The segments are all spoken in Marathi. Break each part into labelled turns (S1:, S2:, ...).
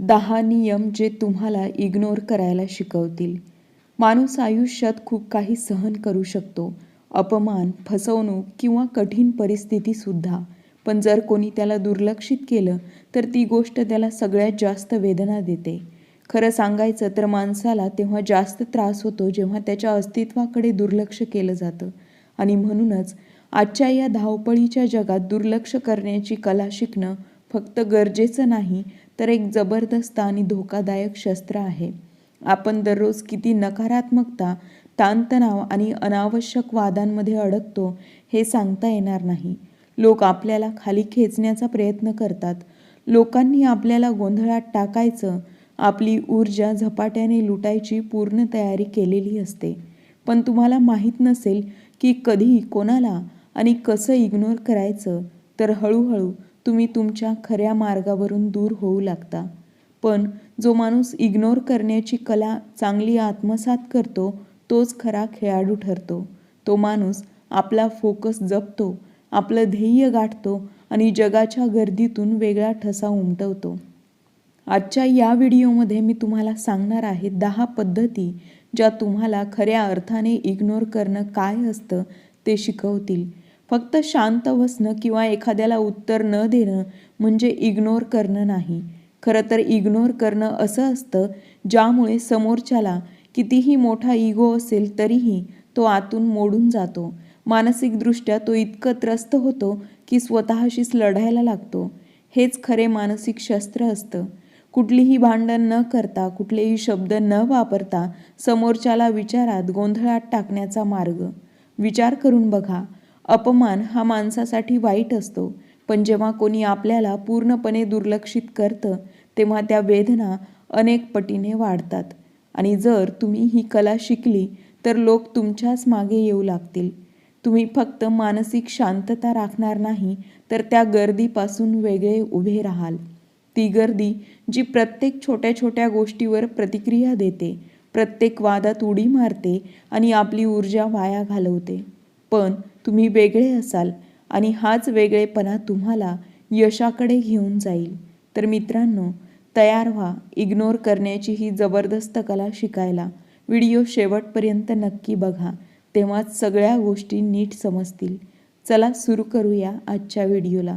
S1: दहा नियम जे तुम्हाला इग्नोर करायला शिकवतील. माणूस आयुष्यात खूप काही सहन करू शकतो. अपमान फसवणूक किंवा कठीण परिस्थितीसुद्धा पण जर कोणी त्याला दुर्लक्षित केलं तर ती गोष्ट त्याला सगळ्यात जास्त वेदना देते. खरं सांगायचं तर माणसाला तेव्हा जास्त त्रास होतो जेव्हा त्याच्या अस्तित्वाकडे दुर्लक्ष केलं जातं. आणि म्हणूनच आजच्या या धावपळीच्या जगात दुर्लक्ष करण्याची कला शिकणं फक्त गरजेचं नाही तर एक जबरदस्त आणि धोकादायक शस्त्र आहे. आपण दररोज किती नकारात्मकता ताणतणाव आणि अनावश्यक वादांमध्ये अडकतो हे सांगता येणार नाही. लोक आपल्याला खाली खेचण्याचा प्रयत्न करतात. लोकांनी आपल्याला गोंधळात टाकायचं आपली ऊर्जा झपाट्याने लुटायची पूर्ण तयारी केलेली असते. पण तुम्हाला माहीत नसेल की कधी कोणाला आणि कसं इग्नोर करायचं तर हळूहळू तुम्ही तुमच्या खऱ्या मार्गावरून दूर होऊ लागता. पण जो माणूस इग्नोर करण्याची कला चांगली आत्मसात करतो तोच खरा खेळाडू ठरतो. तो माणूस आपला फोकस जपतो आपलं ध्येय गाठतो आणि जगाच्या गर्दीतून वेगळा ठसा उमटवतो. आजच्या या व्हिडिओमध्ये मी तुम्हाला सांगणार आहे दहा पद्धती ज्या तुम्हाला खऱ्या अर्थाने इग्नोर करणं काय असतं ते शिकवतील. फक्त शांत बसणं किंवा एखाद्याला उत्तर न देणं म्हणजे इग्नोर करणं नाही. खरं तर इग्नोर करणं असं असतं ज्यामुळे समोरच्याला कितीही मोठा इगो असेल तरीही तो आतून मोडून जातो. मानसिकदृष्ट्या तो इतकं त्रस्त होतो की स्वतःशीच लढायला लागतो. हेच खरे मानसिक शस्त्र असतं. कुठलीही भांडण न करता कुठलेही शब्द न वापरता समोरच्याला विचारात गोंधळात टाकण्याचा मार्ग. विचार करून बघा अपमान हा माणसासाठी वाईट असतो. पण जेव्हा कोणी आपल्याला पूर्णपणे दुर्लक्षित करतं तेव्हा त्या वेदना अनेक पटीने वाढतात. आणि जर तुम्ही ही कला शिकली तर लोक तुमच्याच मागे येऊ लागतील. तुम्ही फक्त मानसिक शांतता राखणार नाही तर त्या गर्दीपासून वेगळे उभे राहाल. ती गर्दी जी प्रत्येक छोट्या छोट्या गोष्टीवर प्रतिक्रिया देते प्रत्येक वादात उडी मारते आणि आपली ऊर्जा वाया घालवते. पण तुम्ही वेगळे असाल आणि हाच वेगळेपणा तुम्हाला यशाकडे घेऊन जाईल. तर मित्रांनो तयार व्हा इग्नोर करण्याची ही जबरदस्त कला शिकायला. व्हिडिओ शेवटपर्यंत नक्की बघा तेव्हाच सगळ्या गोष्टी नीट समजतील. चला सुरू करूया आजच्या व्हिडिओला.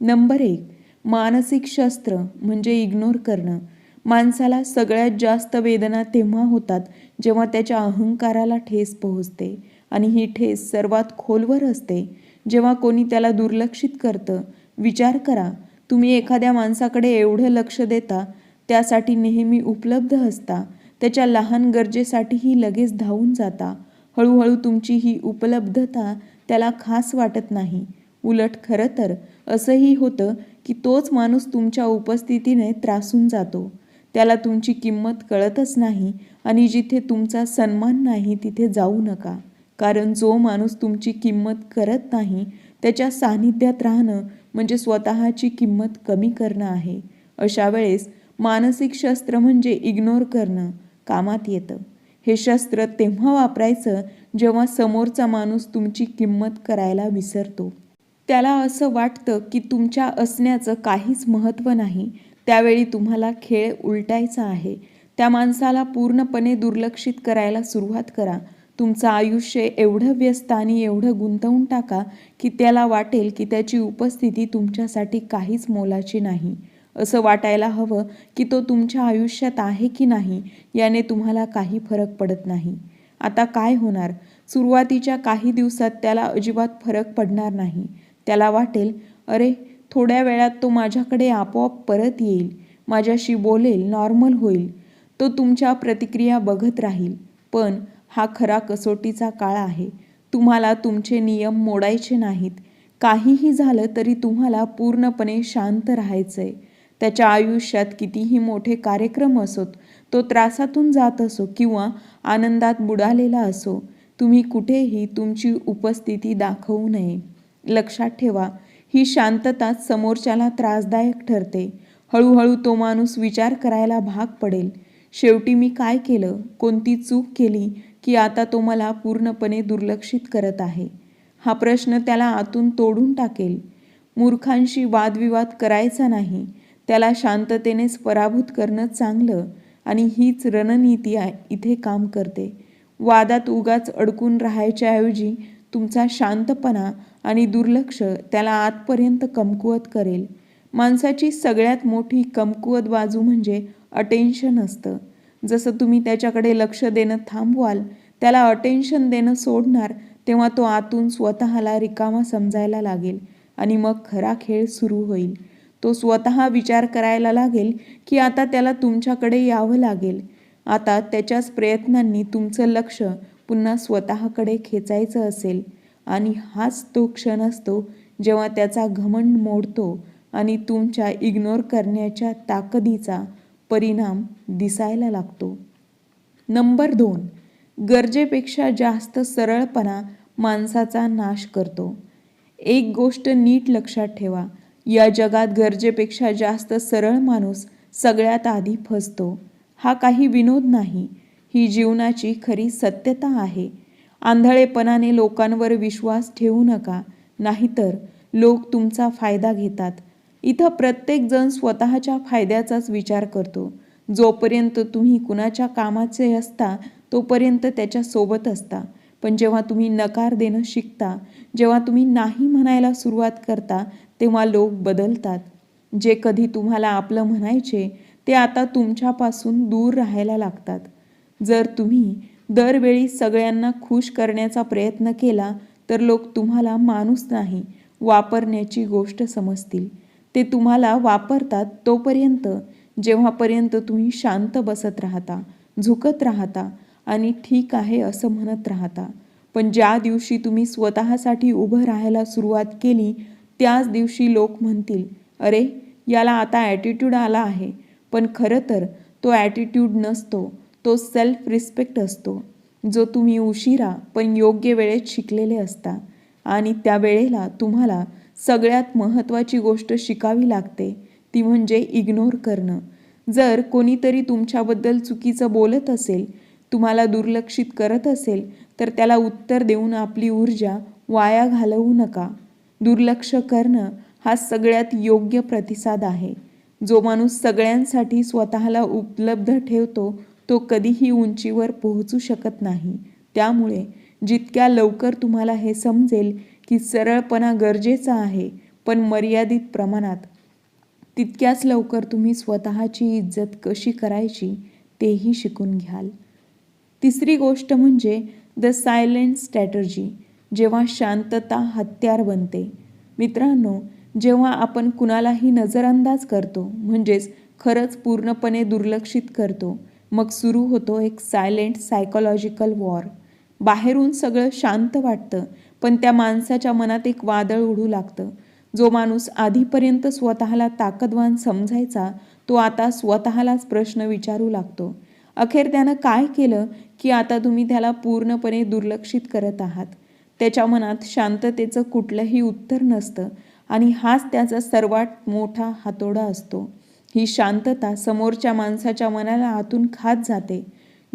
S1: नंबर एक मानसिक शस्त्र म्हणजे इग्नोर करणं. माणसाला सगळ्यात जास्त वेदना तेव्हा होतात जेव्हा त्याच्या अहंकाराला ठेस पोहोचते. आणि ही ठेस सर्वात खोलवर असते. जेव्हा कोणी त्याला दुर्लक्षित करतं विचार करा तुम्ही एखाद्या माणसाकडे एवढं लक्ष देता त्यासाठी नेहमी उपलब्ध असता. त्याच्या लहान गरजेसाठीही लगेच धावून जाता. हळूहळू तुमची ही उपलब्धता त्याला खास वाटत नाही. उलट खरं तर असंही होतं की तोच माणूस तुमच्या उपस्थितीने त्रासून जातो. त्याला तुमची किंमत कळतच नाही आणि जिथे तुमचा सन्मान नाही तिथे जाऊ नका. कारण जो माणूस तुमची किंमत करत नाही त्याच्या सान्निध्यात राहणं म्हणजे स्वतःची किंमत कमी करणं आहे. अशा वेळेस मानसिक शस्त्र म्हणजे इग्नोर करणं कामात येतं. हे शस्त्र तेव्हा वापरायचं जेव्हा समोरचा माणूस तुमची किंमत करायला विसरतो. त्याला असं वाटतं की तुमच्या असण्याचं काहीच महत्त्व नाही. त्यावेळी तुम्हाला खेळ उलटायचा आहे. त्या माणसाला पूर्णपणे दुर्लक्षित करायला सुरुवात करा. तुमचं आयुष्य एवढं व्यस्त आणि एवढं गुंतवून टाका की त्याला वाटेल की त्याची उपस्थिती तुमच्यासाठी काहीच मोलाची नाही. असं वाटायला हवं की तो तुमच्या आयुष्यात आहे की नाही याने तुम्हाला काही फरक पडत नाही. आता काय होणार? सुरुवातीच्या काही दिवसात त्याला अजिबात फरक पडणार नाही. त्याला वाटेल अरे थोड्या वेळात तो माझ्याकडे आपोआप परत येईल. माझ्याशी बोलेल नॉर्मल होईल. तो तुमच्या प्रतिक्रिया बघत राहील. पण हा खरा कसोटीचा काळ आहे. तुम्हाला तुमचे नियम मोडायचे नाहीत. काहीही झालं तरी तुम्हाला पूर्णपणे शांत राहायचं आहे त्याच्या आयुष्यात कितीही मोठे कार्यक्रम असोत तो त्रासातून जात असो किंवा आनंदात बुडालेला असो तुम्ही कुठेही तुमची उपस्थिती दाखवू नये. लक्षात ठेवा ही शांतताच समोरच्याला त्रासदायक ठरते. हळूहळू तो माणूस विचार करायला भाग पडेल. शेवटी मी काय केलं? कोणती चूक केली? की आता तो मला पूर्णपणे दुर्लक्षित करत आहे. हा प्रश्न त्याला आतून तोडून टाकेल. मूर्खांशी वादविवाद करायचा नाही. त्याला शांततेनेच पराभूत करणं चांगलं आणि हीच रणनीती आहे इथे काम करते. वादात उगाच अडकून राहायच्याऐवजी तुमचा शांतपणा आणि दुर्लक्ष त्याला आतपर्यंत कमकुवत करेल. माणसाची सगळ्यात मोठी कमकुवत बाजू म्हणजे अटेन्शन असतं. जसं तुम्ही त्याच्याकडे लक्ष देणं थांबवाल त्याला अटेन्शन देणं सोडणार तेव्हा तो आतून स्वतःला रिकामा समजायला लागेल आणि मग खरा खेळ सुरू होईल. तो स्वतः विचार करायला लागेल की आता त्याला तुमच्याकडे यावं लागेल. आता त्याच्याच प्रयत्नांनी तुमचं लक्ष पुन्हा स्वतःकडे खेचायचं असेल आणि हाच तो क्षण असतो जेव्हा त्याचा घमंड मोडतो आणि तुमच्या इग्नोर करण्याच्या ताकदीचा परिणाम दिसायला लागतो. नंबर दोन गरजेपेक्षा जास्त सरळपणा माणसाचा नाश करतो. एक गोष्ट नीट लक्षात ठेवा या जगात गरजेपेक्षा जास्त सरळ माणूस सगळ्यात आधी फसतो. हा काही विनोद नाही ही जीवनाची खरी सत्यता आहे. आंधळेपणाने लोकांवर विश्वास ठेवू नका नाहीतर लोक तुमचा फायदा घेतात. इथं प्रत्येकजण स्वतःच्या फायद्याचाच विचार करतो. जोपर्यंत तुम्ही कुणाच्या कामाचे असता तोपर्यंत त्याच्यासोबत असता. पण जेव्हा तुम्ही नकार देणं शिकता जेव्हा तुम्ही नाही म्हणायला सुरुवात करता तेव्हा लोक बदलतात. जे कधी तुम्हाला आपलं म्हणायचे ते आता तुमच्यापासून दूर राहायला लागतात. जर तुम्ही दरवेळी सगळ्यांना खुश करण्याचा प्रयत्न केला तर लोक तुम्हाला माणूस नाही वापरण्याची गोष्ट समजतील. ते तुम्हाला वापरतात तोपर्यंत जेव्हापर्यंत तुम्ही शांत बसत राहता झुकत राहता आणि ठीक आहे असं म्हणत राहता. पण ज्या दिवशी तुम्ही स्वतःसाठी उभं राहायला सुरुवात केली त्याच दिवशी लोक म्हणतील अरे याला आता ॲटिट्यूड आला आहे. पण खरं तर तो ॲटिट्यूड नसतो तो सेल्फ रिस्पेक्ट असतो. जो तुम्ही उशिरा पण योग्य वेळेत शिकलेले असता आणि त्या वेळेला तुम्हाला सगळ्यात महत्त्वाची गोष्ट शिकावी लागते ती म्हणजे इग्नोर करणं. जर कोणीतरी तुमच्याबद्दल चुकीचं बोलत असेल तुम्हाला दुर्लक्षित करत असेल तर त्याला उत्तर देऊन आपली ऊर्जा वाया घालवू नका. दुर्लक्ष करणं हा सगळ्यात योग्य प्रतिसाद आहे. जो माणूस सगळ्यांसाठी स्वतःला उपलब्ध ठेवतो तो कधीही उंचीवर पोहोचू शकत नाही. त्यामुळे जितक्या लवकर तुम्हाला हे समजेल की सरळपणा गरजेचा आहे पण मर्यादित प्रमाणात तितक्याच लवकर तुम्ही स्वतःची इज्जत कशी करायची तेही शिकून घ्याल. तिसरी गोष्ट म्हणजे द सायलेंट स्ट्रॅटर्जी जेव्हा शांतता हत्यार बनते. मित्रांनो जेव्हा आपण कुणालाही नजरअंदाज करतो म्हणजेच खरंच पूर्णपणे दुर्लक्षित करतो मग सुरू होतो एक सायलेंट सायकोलॉजिकल वॉर बाहेरून सगळं शांत वाटतं पण त्या माणसाच्या मनात एक वादळ उडू लागतं. जो माणूस आधीपर्यंत स्वतःला ताकदवान समजायचा तो आता स्वतःलाच प्रश्न विचारू लागतो. अखेर त्यानं काय केलं की आता तुम्ही त्याला पूर्णपणे दुर्लक्षित करत आहात? त्याच्या मनात शांततेचं कुठलंही उत्तर नसतं आणि हाच त्याचा सर्वात मोठा हातोडा असतो. ही शांतता समोरच्या माणसाच्या मनाला आतून खात जाते.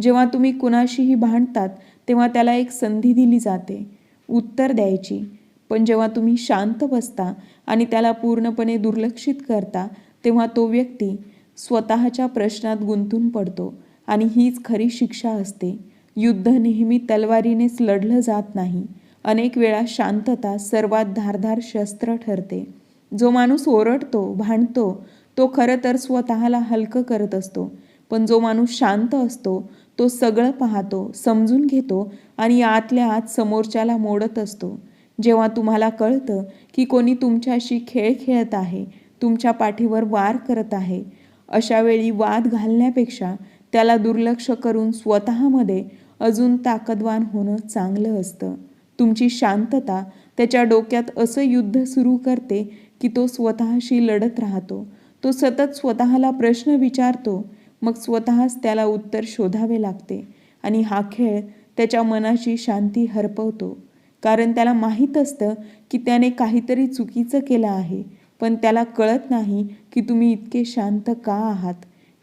S1: जेव्हा तुम्ही कुणाशीही भांडतात तेव्हा त्याला एक संधी दिली जाते. उत्तर द्यायची. पण जेव्हा तुम्ही शांत बसता आणि त्याला पूर्णपणे दुर्लक्षित करता तेव्हा तो व्यक्ती स्वतःच्या प्रश्नात गुंतून पडतो आणि हीच खरी शिक्षा असते. युद्ध नेहमी तलवारीनेच लढलं जात नाही. अनेक वेळा शांतता सर्वात धारधार शस्त्र ठरते. जो माणूस ओरडतो भांडतो तो खरं तर स्वतःला हलकं करत असतो. पण जो माणूस शांत असतो तो सगळं पाहतो समजून घेतो आणि आतल्या आत समोरच्याला मोडत असतो. जेव्हा तुम्हाला कळतं की कोणी तुमच्याशी खेळ खेळत आहे तुमच्या पाठीवर वार करत आहे अशा वेळी वाद घालण्यापेक्षा त्याला दुर्लक्ष करून स्वतःमध्ये अजून ताकदवान होणं चांगलं असतं. तुमची शांतता त्याच्या डोक्यात असं युद्ध सुरू करते की तो स्वतःशी लढत राहतो. तो सतत स्वतःला प्रश्न विचारतो मग स्वतःच त्याला उत्तर शोधावे लागते आणि हा खेळ त्याच्या मनाची शांती हरपवतो. कारण त्याला माहीत असतं की त्याने काहीतरी चुकीचं केलं आहे. पण त्याला कळत नाही की तुम्ही इतके शांत का आहात.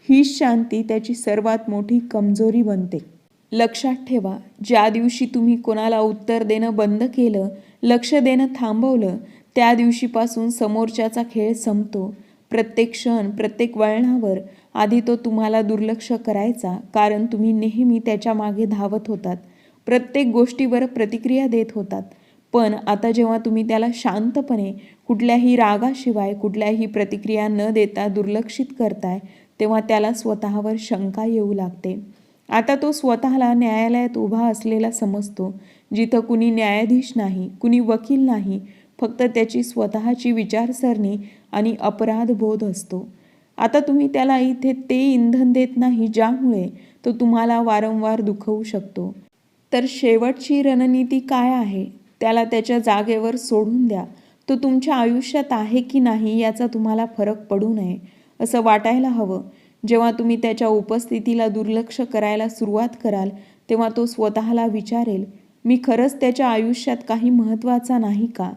S1: हीच शांती त्याची सर्वात मोठी कमजोरी बनते. लक्षात ठेवा ज्या दिवशी तुम्ही कोणाला उत्तर देणं बंद केलं लक्ष देणं थांबवलं त्या दिवशीपासून समोरच्याचा खेळ संपतो. प्रत्येक क्षण प्रत्येक वळणावर आधी तो तुम्हाला दुर्लक्ष करायचा कारण तुम्ही नेहमी त्याच्यामागे धावत होतात. प्रत्येक गोष्टीवर प्रतिक्रिया देत होतात. पण आता जेव्हा तुम्ही त्याला शांतपणे कुठल्याही रागाशिवाय कुठल्याही प्रतिक्रिया न देता दुर्लक्षित करताय तेव्हा त्याला स्वतःवर शंका येऊ लागते. आता तो स्वतःला न्यायालयात उभा असलेला समजतो जिथं कुणी न्यायाधीश नाही कुणी वकील नाही फक्त त्याची स्वतःची विचारसरणी आणि अपराधबोध असतो. आता तुम्ही त्याला इथे ते इंधन देत नाही ज्यामुळे तो तुम्हाला वारंवार दुखवू शकतो. तर शेवटची रणनीती काय आहे? त्याला त्याच्या जागेवर सोडून द्या. तो तुमच्या आयुष्यात आहे की नाही याचा तुम्हाला फरक पडू नये असं वाटायला हवं. जेव्हा तुम्ही त्याच्या उपस्थितीला दुर्लक्ष करायला सुरुवात कराल तेव्हा तो स्वतःला विचारेल मी खरंच त्याच्या आयुष्यात काही महत्त्वाचा नाही का?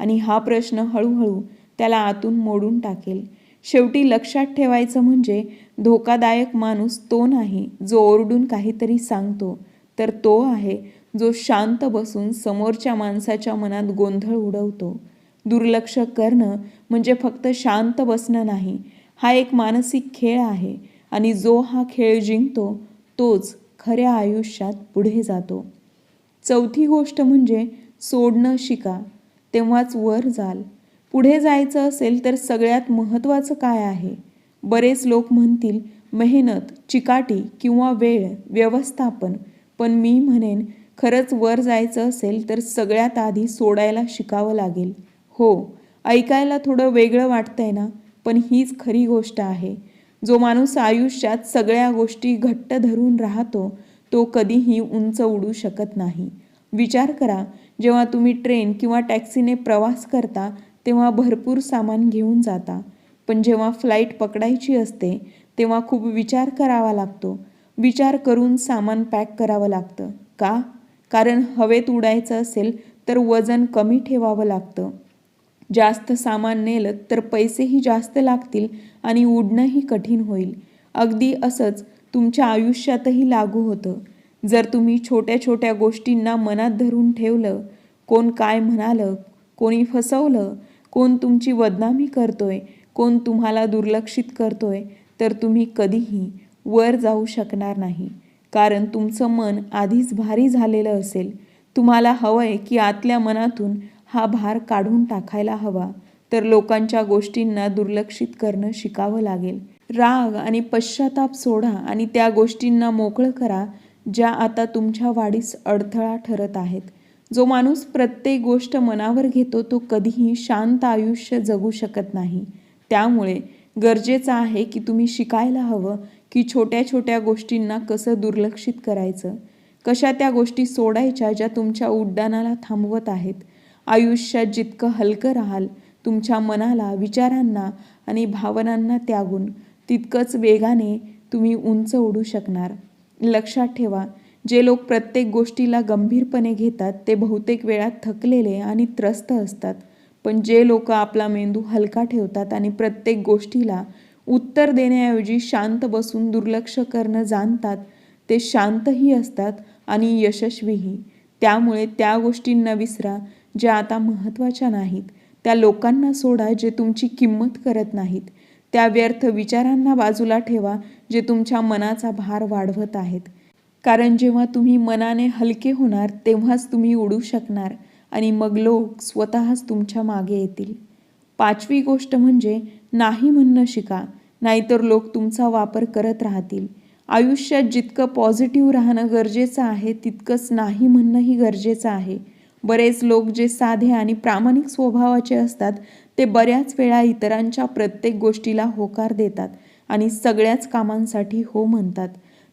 S1: आणि हा प्रश्न हळूहळू त्याला आतून मोडून टाकेल. शेवटी लक्षात ठेवायचं म्हणजे धोकादायक माणूस तो नाही जो ओरडून काहीतरी सांगतो. तर तो आहे जो शांत बसून समोरच्या माणसाच्या मनात गोंधळ उडवतो. दुर्लक्ष करणं म्हणजे फक्त शांत बसणं नाही हा एक मानसिक खेळ आहे आणि जो हा खेळ जिंकतो तोच खऱ्या आयुष्यात पुढे जातो. चौथी गोष्ट म्हणजे सोडणं शिका तेव्हाच वर जाल. पुढे जायचं असेल तर सगळ्यात महत्त्वाचं काय आहे? बरेच लोक म्हणतील मेहनत चिकाटी किंवा वेळ व्यवस्थापन पण मी म्हणेन खरंच वर जायचं असेल तर सगळ्यात आधी सोडायला शिकावं लागेल. हो ऐकायला थोडं वेगळं वाटतंय ना? पण हीच खरी गोष्ट आहे. जो माणूस आयुष्यात सगळ्या गोष्टी घट्ट धरून राहतो तो कधीही उंच उडू शकत नाही. विचार करा जेव्हा तुम्ही ट्रेन किंवा टॅक्सीने प्रवास करता तेव्हा भरपूर सामान घेऊन जाता. पण जेव्हा फ्लाईट पकडायची असते तेव्हा खूप विचार करावा लागतो. विचार करून सामान पॅक करावं लागतं. का? कारण हवेत उडायचं असेल तर वजन कमी ठेवावं लागतं. जास्त सामान नेलं तर पैसेही जास्त लागतील आणि उडणंही कठीण होईल. अगदी असंच तुमच्या आयुष्यातही लागू होतं. जर तुम्ही छोट्या छोट्या गोष्टींना मनात धरून ठेवलं कोण काय म्हणालं कोणी फसवलं कोण तुमची बदनामी करतोय कोण तुम्हाला दुर्लक्षित करतोय तर तुम्ही कधीही वर जाऊ शकणार नाही. कारण तुमचं मन आधीच भारी झालेलं असेल. तुम्हाला हवंय की आतल्या मनातून हा भार काढून टाकायला हवा. तर लोकांच्या गोष्टींना दुर्लक्षित करणं शिकावं लागेल. राग आणि पश्चाताप सोडा आणि त्या गोष्टींना मोकळं करा ज्या आता तुमच्या वाढीस अडथळा ठरत आहेत. जो माणूस प्रत्येक गोष्ट मनावर घेतो तो कधीही शांत आयुष्य जगू शकत नाही. त्यामुळे गरजेचं आहे की तुम्ही शिकायला हवं की छोट्या छोट्या गोष्टींना कसं दुर्लक्षित करायचं? कशा त्या गोष्टी सोडायच्या ज्या तुमच्या उड्डाणाला थांबवत आहेत? आयुष्यात जितकं हलकं राहाल तुमच्या मनाला विचारांना आणि भावनांना त्यागून तितकंच वेगाने तुम्ही उंच उडू शकणार. लक्षात ठेवा जे लोक प्रत्येक गोष्टीला गंभीरपणे घेतात ते बहुतेक वेळा थकलेले आणि त्रस्त असतात. पण जे लोक आपला मेंदू हलका ठेवतात आणि प्रत्येक गोष्टीला उत्तर देण्याऐवजी शांत बसून दुर्लक्ष करणं जाणतात ते शांतही असतात आणि यशस्वीही. त्यामुळे त्या गोष्टींना विसरा ज्या आता महत्त्वाच्या नाहीत. त्या लोकांना सोडा जे तुमची किंमत करत नाहीत. त्या व्यर्थ विचारांना बाजूला ठेवा जे तुमच्या मनाचा भार वाढवत आहेत. कारण जेव्हा तुम्ही मनाने हलके होणार तेव्हाच तुम्ही उडू शकणार. आणि मग लोक स्वतःच तुमच्या मागे येतील. पाचवी गोष्ट म्हणजे नाही म्हणणं शिका नाहीतर लोक तुमचा वापर करत राहतील. आयुष्यात जितकं पॉझिटिव्ह राहणं गरजेचं आहे तितकंच नाही म्हणणंही गरजेचं आहे. बरेच लोक जे साधे आणि प्रामाणिक स्वभावाचे असतात ते बऱ्याच वेळा इतरांच्या प्रत्येक गोष्टीला होकार देतात आणि सगळ्याच कामांसाठी हो म्हणतात.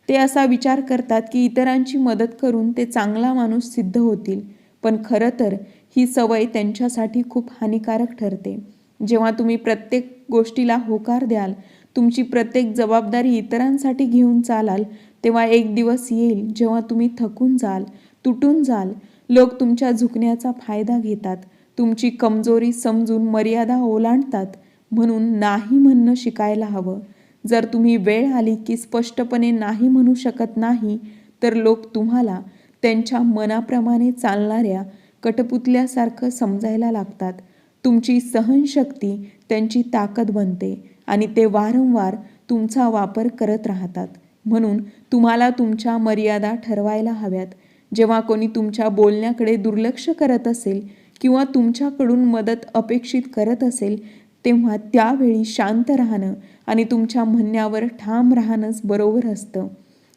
S1: ते असा विचार करतात की इतरांची मदत करून ते चांगला माणूस सिद्ध होतील. पण खरं तर ही सवय त्यांच्यासाठी खूप हानिकारक ठरते. जेव्हा तुम्ही प्रत्येक गोष्टीला होकार द्याल तुमची प्रत्येक जबाबदारी इतरांसाठी घेऊन चालाल तेव्हा एक दिवस येईल जेव्हा तुम्ही थकून जाल तुटून जाल. लोक तुमच्या झुकण्याचा फायदा घेतात तुमची कमजोरी समजून मर्यादा ओलांडतात म्हणून नाही म्हणणं शिकायला हवं. जर तुम्ही वेळ आली की स्पष्टपणे नाही म्हणू शकत नाही तर लोक तुम्हाला त्यांच्या मनाप्रमाणे चालणाऱ्या कटपुतल्यासारखं समजायला लागतात. तुमची सहनशक्ती त्यांची ताकद बनते आणि ते वारंवार तुमचा वापर करत राहतात. म्हणून तुम्हाला तुमच्या मर्यादा ठरवायला हव्यात. जेव्हा कोणी तुमच्या बोलण्याकडे दुर्लक्ष करत असेल किंवा तुमच्याकडून मदत अपेक्षित करत असेल तेव्हा त्यावेळी शांत राहणं आणि तुमच्या म्हणण्यावर ठाम राहणंच बरोबर असतं.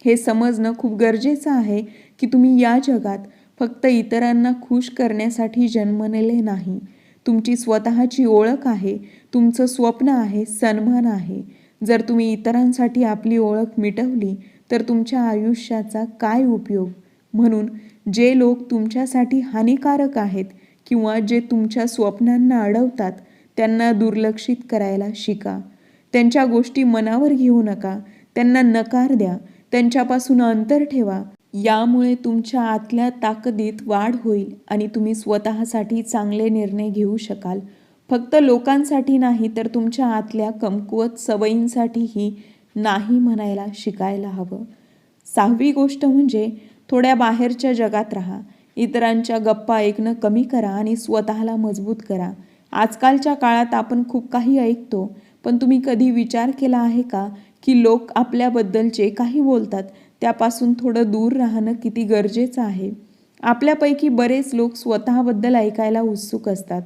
S1: हे समजणं खूप गरजेचं आहे की तुम्ही या जगात फक्त इतरांना खुश करण्यासाठी जन्मलेले नाही. तुमची स्वतःची ओळख आहे. तुमचं स्वप्न आहे. सन्मान आहे. जर तुम्ही इतरांसाठी आपली ओळख मिटवली तर तुमच्या आयुष्याचा काय उपयोग? म्हणून जे लोक तुमच्यासाठी हानिकारक आहेत किंवा जे तुमच्या स्वप्नांना अडवतात त्यांना दुर्लक्षित करायला शिका. त्यांच्या गोष्टी मनावर घेऊ नका. त्यांना नकार द्या. त्यांच्यापासून अंतर ठेवा. यामुळे तुमच्या आतल्या ताकदीत वाढ होईल आणि तुम्ही स्वतःसाठी चांगले निर्णय घेऊ शकाल. फक्त लोकांसाठी नाही तर तुमच्या आतल्या कमकुवत सवयींसाठीही नाही म्हणायला शिकायला हवं. सहावी गोष्ट म्हणजे थोड्या बाहेरच्या जगात राहा. इतरांच्या गप्पा ऐकणं कमी करा आणि स्वतःला मजबूत करा. आजकालच्या काळात आपण खूप काही ऐकतो पण तुम्ही कधी विचार केला आहे का की लोक आपल्याबद्दलचे काही बोलतात? त्यापासून थोडं दूर राहणं किती गरजेचं आहे. आपल्यापैकी बरेच लोक स्वतःबद्दल ऐकायला उत्सुक असतात.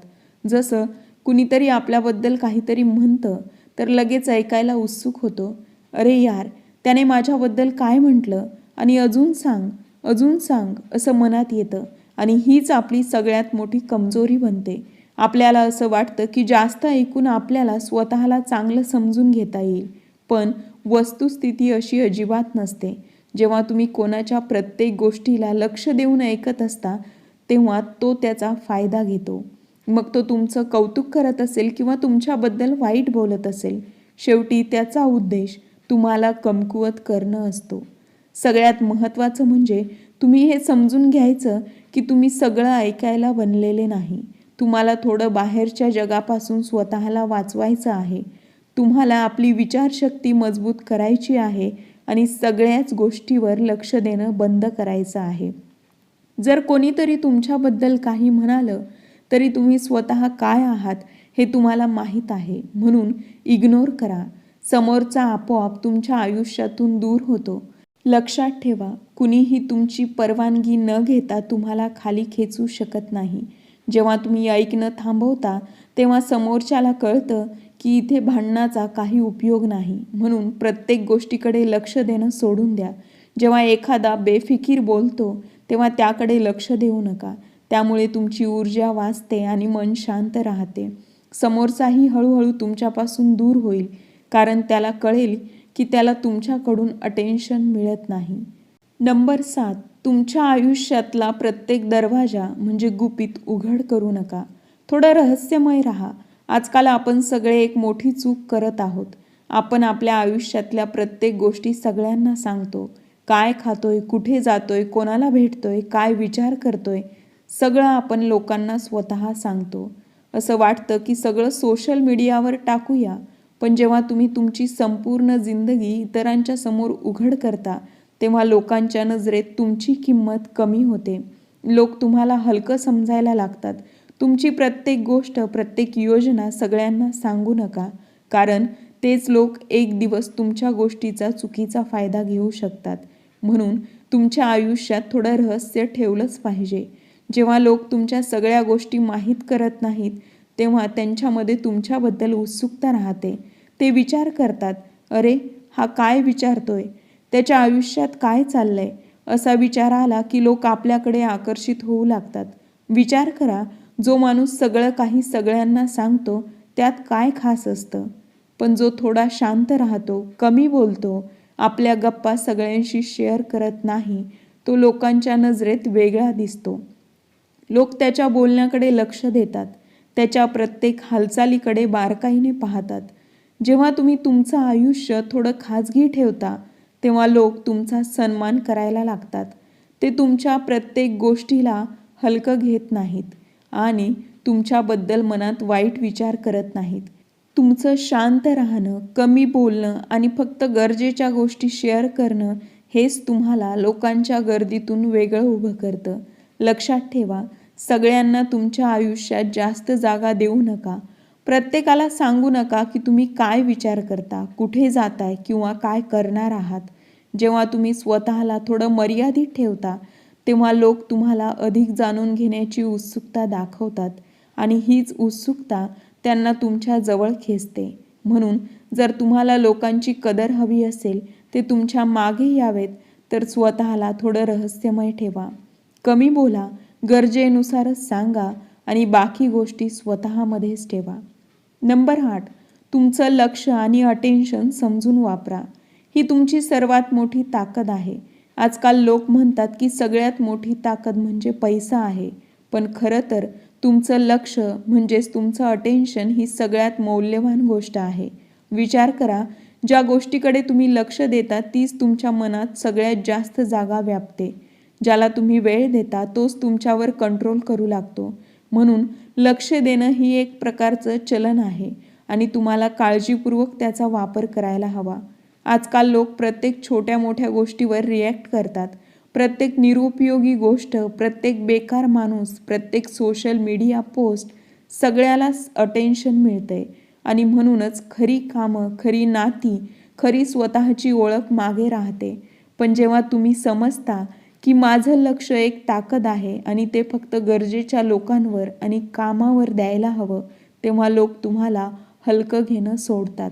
S1: जसं कुणीतरी आपल्याबद्दल काहीतरी म्हणतं तर लगेच ऐकायला उत्सुक होतो. अरे यार त्याने माझ्याबद्दल काय म्हटलं? आणि अजून सांग अजून सांग असं मनात येतं. आणि हीच आपली सगळ्यात मोठी कमजोरी बनते. आपल्याला असं वाटतं की जास्त ऐकून आपल्याला स्वतःला चांगलं समजून घेता येईल. पण वस्तुस्थिती अशी अजिबात नसते. जेव्हा तुम्ही कोणाच्या प्रत्येक गोष्टीला लक्ष देऊन ऐकत असता तेव्हा तो त्याचा फायदा घेतो. मग तो तुमचं कौतुक करत असेल किंवा तुमच्याबद्दल वाईट बोलत असेल शेवटी त्याचा उद्देश तुम्हाला कमकुवत करणं असतो. सगळ्यात महत्त्वाचं म्हणजे तुम्ही हे समजून घ्यायचं की तुम्ही सगळं ऐकायला बनलेले नाही. तुम्हाला थोडं बाहेरच्या जगापासून स्वतःला वाचवायचं आहे. तुम्हाला आपली विचारशक्ती मजबूत करायची आहे. आणि सगळ्याच गोष्टीवर लक्ष देणं बंद करायचं आहे. जर कोणीतरी तुमच्याबद्दल काही म्हणालं तरी तुम्ही स्वतः काय आहात हे तुम्हाला माहीत आहे. म्हणून इग्नोर करा. समोरचा आपोआप तुमच्या आयुष्यातून दूर होतो. लक्षात ठेवा कुणीही तुमची परवानगी न घेता तुम्हाला खाली खेचू शकत नाही. जेव्हा तुम्ही ऐकणं थांबवता तेव्हा समोरच्याला कळतं की इथे भांडणाचा काही उपयोग नाही. म्हणून प्रत्येक गोष्टीकडे लक्ष देणं सोडून द्या. जेव्हा एखादा बेफिकीर बोलतो तेव्हा त्याकडे लक्ष देऊ नका. त्यामुळे तुमची ऊर्जा वाचते आणि मन शांत राहते. समोरचाही हळूहळू तुमच्यापासून दूर होईल कारण त्याला कळेल की त्याला तुमच्याकडून अटेन्शन मिळत नाही. नंबर सात. तुमच्या आयुष्यातला प्रत्येक दरवाजा म्हणजे गुपित उघड करू नका. थोडं रहस्यमय राहा. आजकाल आपण सगळे एक मोठी चूक करत आहोत. आपण आपल्या आयुष्यातल्या प्रत्येक गोष्टी सगळ्यांना सांगतो. काय खातोय कुठे जातोय कोणाला भेटतोय काय विचार करतोय सगळं आपण लोकांना स्वतः सांगतो. असं वाटतं की सगळं सोशल मीडियावर टाकूया पण जेव्हा तुम्ही तुमची संपूर्ण जिंदगी इतरांच्या समोर उघड करता तेव्हा लोकांच्या नजरेत तुमची किंमत कमी होते. लोक तुम्हाला हलकं समजायला लागतात. तुमची प्रत्येक गोष्ट प्रत्येक योजना सगळ्यांना सांगू नका. कारण तेच लोक एक दिवस तुमच्या गोष्टीचा चुकीचा फायदा घेऊ शकतात. म्हणून तुमच्या आयुष्यात थोडं रहस्य ठेवलंच पाहिजे. जेव्हा लोक तुमच्या सगळ्या गोष्टी माहीत करत नाहीत तेव्हा त्यांच्यामध्ये तुमच्याबद्दल उत्सुकता राहते. ते विचार करतात अरे हा काय विचारतोय? त्याच्या आयुष्यात काय चाललंय? असा विचार आला की लोक आपल्याकडे आकर्षित होऊ लागतात. विचार करा जो माणूस सगळं काही सगळ्यांना सांगतो त्यात काय खास असतं? पण जो थोडा शांत राहतो कमी बोलतो आपल्या गप्पा सगळ्यांशी शेअर करत नाही तो लोकांच्या नजरेत वेगळा दिसतो. लोक त्याच्या बोलण्याकडे लक्ष देतात त्याच्या प्रत्येक हालचालीकडे बारकाईने पाहतात. जेव्हा तुम्ही तुमचं आयुष्य थोडं खाजगी ठेवता तेव्हा लोक तुमचा सन्मान करायला लागतात. ते तुमच्या प्रत्येक गोष्टीला हलकं घेत नाहीत. आणि तुमच्याबद्दल मनात वाईट विचार करत नाहीत. तुमचं शांत राहणं कमी बोलणं आणि फक्त गरजेच्या गोष्टी शेअर करणं हेच तुम्हाला लोकांच्या गर्दीतून वेगळं उभं करतं. लक्षात ठेवा सगळ्यांना तुमच्या आयुष्यात जास्त जागा देऊ नका. प्रत्येकाला सांगू नका की तुम्ही काय विचार करता कुठे जाताय किंवा काय करणार आहात. जेव्हा तुम्ही स्वतःला थोडं मर्यादित ठेवता तेव्हा लोक तुम्हाला अधिक जाणून घेण्याची उत्सुकता दाखवतात आणि हीच उत्सुकता त्यांना तुमच्या जवळ खेचते. म्हणून जर तुम्हाला लोकांची कदर हवी असेल ते तुमच्या मागे यावेत तर स्वतःला थोडं रहस्यमय ठेवा. कमी बोला गरजेनुसारच सांगा आणि बाकी गोष्टी स्वतःमध्येच ठेवा. नंबर आठ तुमचं लक्ष आणि अटेन्शन समजून वापरा. ही तुमची सर्वात मोठी ताकद आहे. आजकाल लोक म्हणतात की सगळ्यात मोठी ताकद म्हणजे पैसा आहे. पण खरं तर तुमचं लक्ष म्हणजेच तुमचं अटेन्शन ही सगळ्यात मौल्यवान गोष्ट आहे. विचार करा ज्या गोष्टीकडे तुम्ही लक्ष देता तीच तुमच्या मनात सगळ्यात जास्त जागा व्यापते. ज्याला तुम्ही वेळ देता तोच तुमच्यावर कंट्रोल करू लागतो. म्हणून लक्ष देणं ही एक प्रकारचं चलन आहे आणि तुम्हाला काळजीपूर्वक त्याचा वापर करायला हवा. आजकाल लोक प्रत्येक छोट्या मोठ्या गोष्टीवर रिॲक्ट करतात. प्रत्येक निरुपयोगी गोष्ट प्रत्येक बेकार माणूस प्रत्येक सोशल मीडिया पोस्ट सगळ्यालाच अटेन्शन मिळतंय. आणि म्हणूनच खरी कामं खरी नाती खरी स्वतःची ओळख मागे राहते. पण जेव्हा तुम्ही समजता की माझं लक्ष एक ताकद आहे आणि ते फक्त गरजेच्या लोकांवर आणि कामावर द्यायला हवं तेव्हा लोक तुम्हाला हलकं घेणं सोडतात.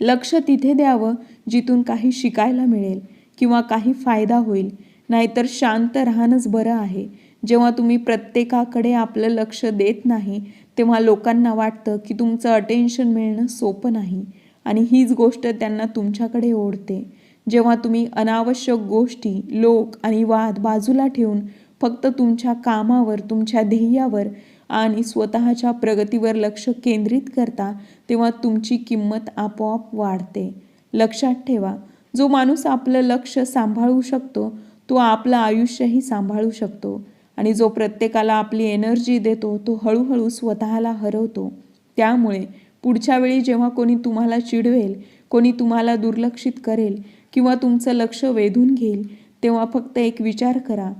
S1: लक्ष तिथे द्यावं जिथून काही शिकायला मिळेल किंवा काही फायदा होईल. नाहीतर शांत राहणंच बरं आहे. जेव्हा तुम्ही प्रत्येकाकडे आपलं लक्ष देत नाही तेव्हा लोकांना वाटतं की तुमचं अटेन्शन मिळणं सोपं नाही. आणि हीच गोष्ट त्यांना तुमच्याकडे ओढते. जेव्हा तुम्ही अनावश्यक गोष्टी लोक आणि वाद बाजूला ठेवून फक्त तुमच्या कामावर तुमच्या ध्येयावर आणि स्वतःच्या प्रगतीवर लक्ष केंद्रित करता तेव्हा तुमची किंमत आपोआप वाढते. लक्षात ठेवा जो माणूस आपलं लक्ष सांभाळू शकतो तो आपलं आयुष्यही सांभाळू शकतो. आणि जो प्रत्येकाला आपली एनर्जी देतो तो हळूहळू स्वतःला हरवतो. त्यामुळे पुढच्या वेळी जेव्हा कोणी तुम्हाला चिडवेल कोणी तुम्हाला दुर्लक्षित करेल किंवा तुमचं लक्ष वेधून घेईल तेव्हा फक्त एक विचार करा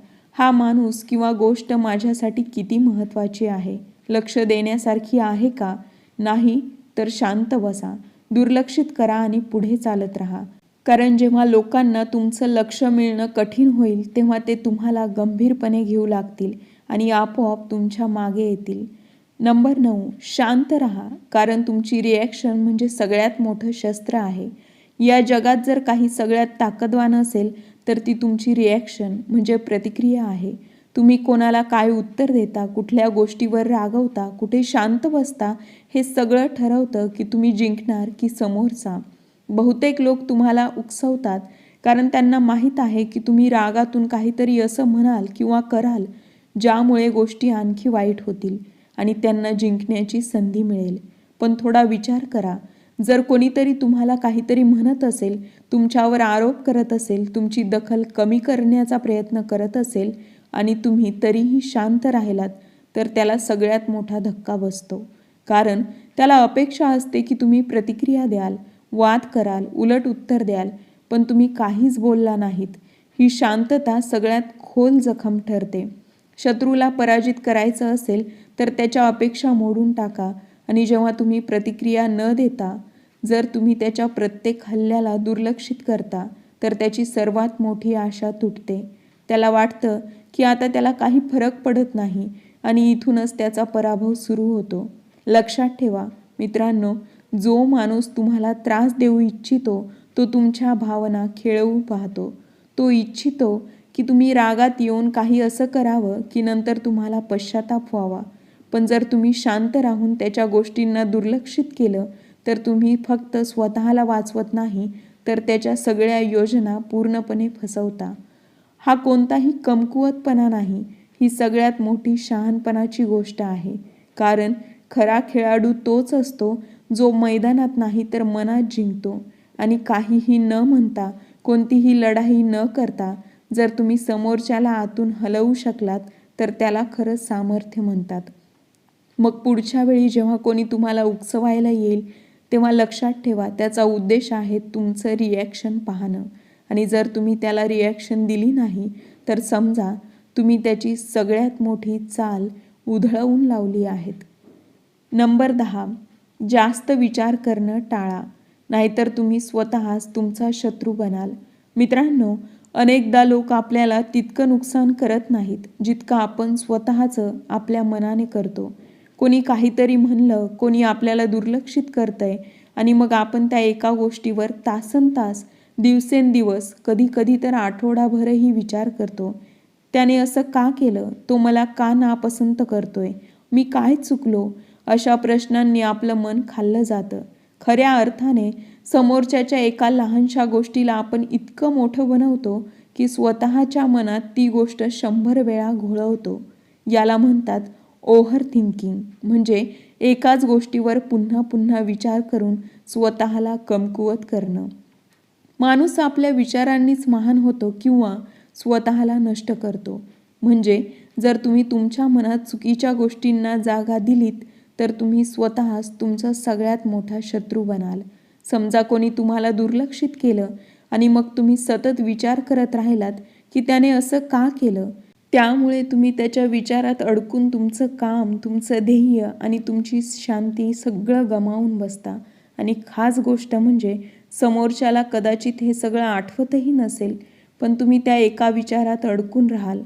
S1: हा माणूस किंवा गोष्ट माझ्यासाठी किती महत्त्वाची आहे? लक्ष देण्यासारखी आहे का? नाही तर शांत बसा. दुर्लक्षित करा आणि पुढे चालत राहा. कारण जेव्हा लोकांना तुमचं लक्ष मिळणं कठीण होईल तेव्हा ते तुम्हाला गंभीरपणे घेऊ लागतील आणि आपोआप तुमच्या मागे येतील. नंबर नऊ शांत राहा. कारण तुमची रिॲक्शन म्हणजे सगळ्यात मोठं शस्त्र आहे. या जगात जर काही सगळ्यात ताकदवान असेल तर ती तुमची रिॲक्शन म्हणजे प्रतिक्रिया आहे. तुम्ही कोणाला काय उत्तर देता कुठल्या गोष्टीवर रागवता कुठे शांत बसता हे सगळं ठरवतं की तुम्ही जिंकणार की समोरचा. बहुतेक लोक तुम्हाला उकसवतात कारण त्यांना माहीत आहे की तुम्ही रागातून काहीतरी असं म्हणाल किंवा कराल ज्यामुळे गोष्टी आणखी वाईट होतील आणि त्यांना जिंकण्याची संधी मिळेल. पण थोडा विचार करा. जर कोणीतरी तुम्हाला काहीतरी म्हणत असेल तुमच्यावर आरोप करत असेल तुमची दखल कमी करण्याचा प्रयत्न करत असेल आणि तुम्ही तरीही शांत राहिलात तर त्याला सगळ्यात मोठा धक्का बसतो. कारण त्याला अपेक्षा असते की तुम्ही प्रतिक्रिया द्याल वाद कराल उलट उत्तर द्याल पण तुम्ही काहीच बोलला नाहीत. ही शांतता सगळ्यात खोल जखम ठरते. शत्रूला पराजित करायचं असेल तर त्याच्या अपेक्षा मोडून टाका आणि जेव्हा तुम्ही प्रतिक्रिया न देता जर तुम्ही त्याच्या प्रत्येक हल्ल्याला दुर्लक्षित करता तर त्याची सर्वात मोठी आशा तुटते. त्याला वाटतं की आता त्याला काही फरक पडत नाही आणि इथूनच त्याचा पराभव सुरू होतो. लक्षात ठेवा मित्रांनो जो माणूस तुम्हाला त्रास देऊ इच्छितो तो तुमच्या भावना खेळवू पाहतो. तो इच्छितो की तुम्ही रागात येऊन काही असं करावं की नंतर तुम्हाला पश्चाताप व्हावा. पण जर तुम्ही शांत राहून त्याच्या गोष्टींना दुर्लक्षित केलं तर तुम्ही फक्त स्वतःला वाचवत नाही तर त्याच्या सगळ्या योजना पूर्णपणे फसवता. हा कोणताही कमकुवतपणा नाही ही सगळ्यात मोठी शहाणपणाची गोष्ट आहे. कारण खरा खेळाडू तोच असतो जो मैदानात नाही तर मनात जिंकतो. आणि काहीही न म्हणता कोणतीही लढाई न करता जर तुम्ही समोरच्याला आतून हलवू शकलात तर त्याला खरंच सामर्थ्य म्हणतात. मग पुढच्या वेळी जेव्हा कोणी तुम्हाला उकसवायला येईल तेव्हा लक्षात ठेवा त्याचा उद्देश आहे तुमचं रिॲक्शन पाहणं. आणि जर तुम्ही त्याला रिॲक्शन दिली नाही तर समजा तुम्ही त्याची सगळ्यात मोठी चाल उधळवून लावली आहेत. नंबर दहा जास्त विचार करणं टाळा. नाहीतर तुम्ही स्वतःच तुमचा शत्रू बनाल. मित्रांनो अनेकदा लोक आपल्याला तितकं नुकसान करत नाहीत जितकं आपण स्वतःचं आपल्या मनाने करतो. कोणी काहीतरी म्हणलं कोणी आपल्याला दुर्लक्षित करतंय आणि मग आपण त्या एका गोष्टीवर तासन तास दिवसेंदिवस कधी कधी तर आठवडाभरही विचार करतो. त्याने असं का केलं? तो मला का नापसंत करतोय? मी काय चुकलो? अशा प्रश्नांनी आपलं मन खाल्लं जातं. खऱ्या अर्थाने समोरच्याच्या एका लहानशा गोष्टीला आपण इतकं मोठं बनवतो की स्वतःच्या मनात ती गोष्ट शंभर वेळा घोळवतो. याला म्हणतात ओव्हर थिंकिंग. म्हणजे एकाच गोष्टीवर पुन्हा पुन्हा विचार करून स्वतःला कमकुवत करणं. माणूस आपल्या विचारांनीच महान होतो किंवा स्वतःला नष्ट करतो. म्हणजे जर तुम्ही तुमच्या मनात चुकीच्या गोष्टींना जागा दिलीत तर तुम्ही स्वतःच तुमचा सगळ्यात मोठा शत्रू बनाल. समजा कोणी तुम्हाला दुर्लक्षित केलं आणि मग तुम्ही सतत विचार करत राहिलात की त्याने असं का केलं? त्यामुळे तुम्ही त्याच्या विचारात अडकून तुमचं काम तुमचं ध्येय आणि तुमची शांती सगळं गमावून बसता. आणि खास गोष्ट म्हणजे समोरच्याला कदाचित हे सगळं आठवतही नसेल पण तुम्ही त्या एका विचारात अडकून राहाल.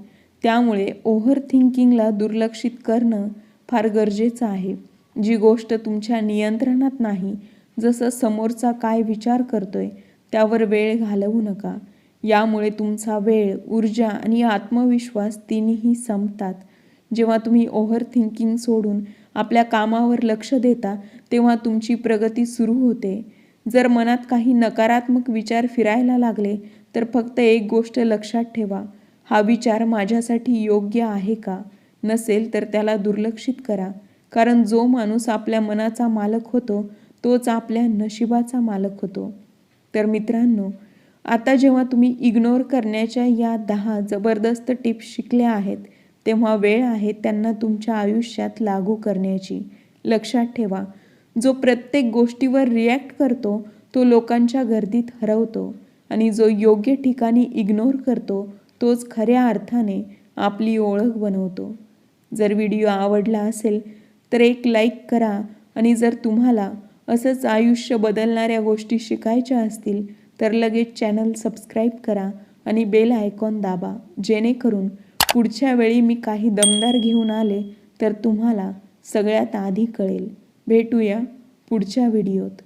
S1: त्यामुळे ओव्हर थिंकिंगला दुर्लक्षित करणं फार गरजेचं आहे. जी गोष्ट तुमच्या नियंत्रणात नाही जसं समोरचा काय विचार करतोय त्यावर वेळ घालवू नका. यामुळे तुमचा वेळ ऊर्जा आणि आत्मविश्वास तिन्ही संपतात. जेव्हा तुम्ही ओव्हर थिंकिंग सोडून आपल्या कामावर लक्ष देता तेव्हा तुमची प्रगती सुरू होते. जर मनात काही नकारात्मक विचार फिरायला लागले तर फक्त एक गोष्ट लक्षात ठेवा. हा विचार माझ्यासाठी योग्य आहे का? नसेल तर त्याला दुर्लक्षित करा. कारण जो माणूस आपल्या मनाचा मालक होतो तोच आपल्या नशिबाचा मालक होतो. तर मित्रांनो आता जेव्हा तुम्ही इग्नोर करण्याच्या या दहा जबरदस्त टिप्स शिकल्या आहेत तेव्हा वेळ आहे त्यांना तुमच्या आयुष्यात लागू करण्याची. लक्षात ठेवा जो प्रत्येक गोष्टीवर रिॲक्ट करतो तो लोकांच्या गर्दीत हरवतो आणि जो योग्य ठिकाणी इग्नोर करतो तोच खऱ्या अर्थाने आपली ओळख बनवतो. जर व्हिडिओ आवडला असेल तर एक लाईक करा आणि जर तुम्हाला असंच आयुष्य बदलणाऱ्या गोष्टी शिकायच्या असतील तर लगेच चॅनल सबस्क्राईब करा आणि बेल आयकॉन दाबा जेणेकरून पुढच्या वेळी मी काही दमदार घेऊन आले तर तुम्हाला सगळ्यात आधी कळेल. भेटूया पुढच्या व्हिडिओत.